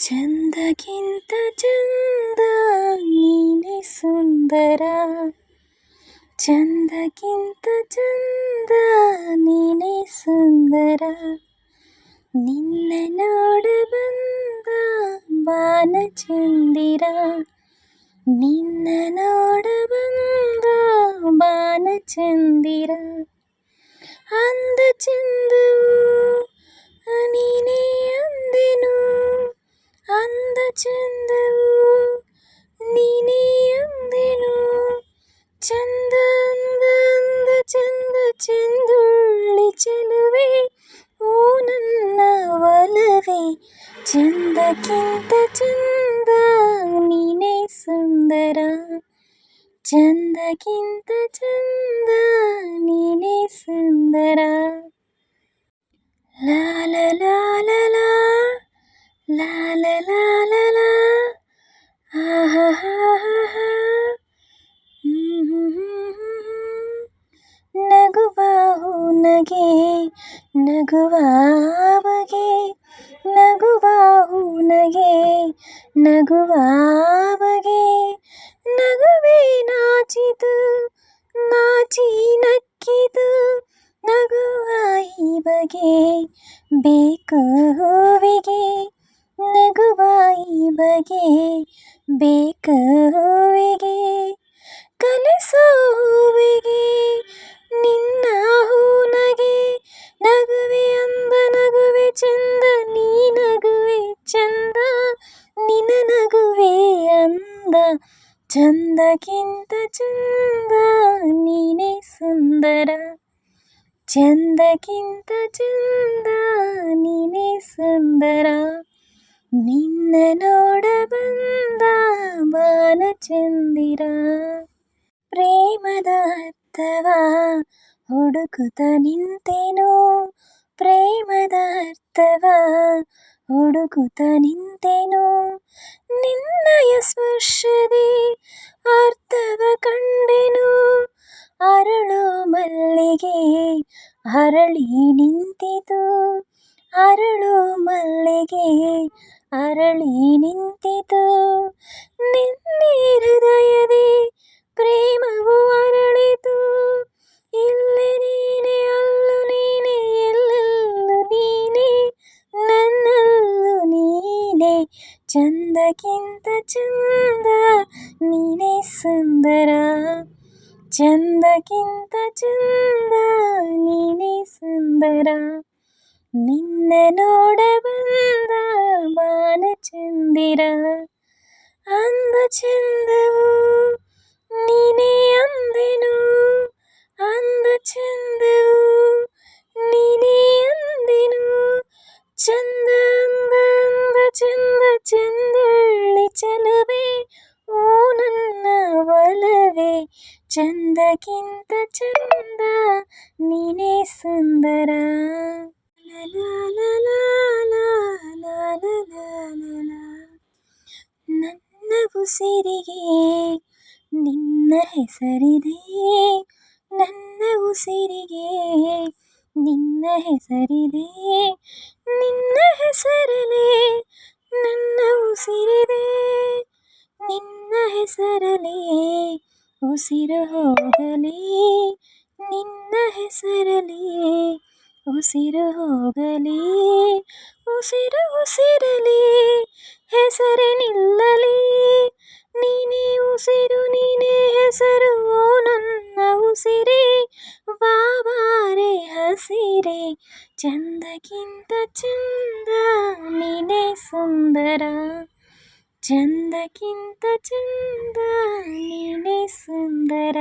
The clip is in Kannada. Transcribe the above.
ಚಂದಕ್ಕಿಂತ ಚಂದ ನೀನೆ ಸುಂದರ ಚಂದಕ್ಕಿಂತ ಚಂದ ನೀನೆ ಸುಂದರ ನಿನ್ನ ನೋಡ ಬಂದ ಬಾನಚಂದಿರ ನಿನ್ನ ನೋಡ ಬಂದ ಬಾನಚಂದಿರ ಓ ನನ್ನ ಒಲವೇ ಚಂದಕ್ಕಿಂತ ಚಂದ ನೀನೇ ಸುಂದರ ಚಂದಕ್ಕಿಂತ ಚಂದ ನೀನೇ ಸುಂದರ ನಗುವ ಬಗೆ ನಗುವ ನಗೆ ನಗುವ ನಾಚಿತು ನಾಚಿ ನಕ್ಕಿತು ನಗುವ ಈ ಬಗೆ ಬೇಕು ಹೂವಿಗೆ, ನಗುವ ಈ ಬಗೆ ಬೇಕು ಹೂವಿಗೆ, ಕಲಿಸೋ ಹೂವಿಗೆ ಚಂದಕ್ಕಿಂತ ಚಂದ ನೀನೇ ಸುಂದರ ಚಂದಕ್ಕಿಂತ ಚಂದ ನೀನೇ ಸುಂದರ ನಿನ್ನ ನೋಡ ಬಂದ ಬಾಲಚಂದಿರ ಪ್ರೇಮದ ಅರ್ಥವ ಹುಡುಕುತ್ತ ನಿಂತೆನು ಪ್ರೇಮದ ಅರ್ಥವ ಹುಡುಕುತ್ತ ನಿಂತೆನು ನಿನ್ನಯ ಸ್ಪರ್ಶದೆ ಅರ್ಥವ ಕಂಡೆನು ಅರಳು ಮಲ್ಲಿಗೆ ಅರಳಿ ನಿಂತಿತು ಅರಳು ಮಲ್ಲಿಗೆ ಅರಳಿ ನಿಂತಿತು ನಿನ್ನೆ ಹೃದಯದಿ ಪ್ರೇಮವು ಚಂದಕ್ಕಿಂತ ಚಂದ ನೀನೇ ಸುಂದರ ಚಂದಕ್ಕಿಂತ ಚಂದ ನೀನೇ ಸುಂದರ ನಿನ್ನ ನೋಡ ಬಂದ ಬಾಲಚಂದಿರ ಅಂದ ಚಂದವು ನೀನೇ ಅಂದೆನು ಅಂದ ಚಂದವು ಎಲ್ಲಕ್ಕಿಂತ ಚಂದ, ನೀನೇ ಸುಂದರ. ನನ್ನ ಉಸಿರಿಗೆ ನಿನ್ನ ಹೆಸರಿದೆ. ನನ್ನ ಉಸಿರಿಗೆ ನಿನ್ನ ಹೆಸರಿದೆ. ನಿನ್ನ ಹೆಸರಲೇ ನನ್ನ ಉಸಿರಿದೆ. ನಿನ್ನ ಹೆಸರಲೇ ಉಸಿರು ಹೋಗಲಿ, ನಿನ್ನ ಹೆಸರಲಿ ಉಸಿರು ಹೋಗಲಿ. ಉಸಿರು ಉಸಿರಲಿ, ಹೆಸರೇ ನಿಲ್ಲಲಿ. ನೀನೇ ಉಸಿರು, ನೀನೇ ಹೆಸರು, ನನ್ನ ಉಸಿರೇ. ಬಾಬಾರೆ ಹಸಿರೆ, ಚಂದಕ್ಕಿಂತ ಚಂದ, ನೀನೇ ಸುಂದರ. ಚಂದಕ್ಕಿಂತ ಚಂದ ನೀನೇ ಸುಂದರ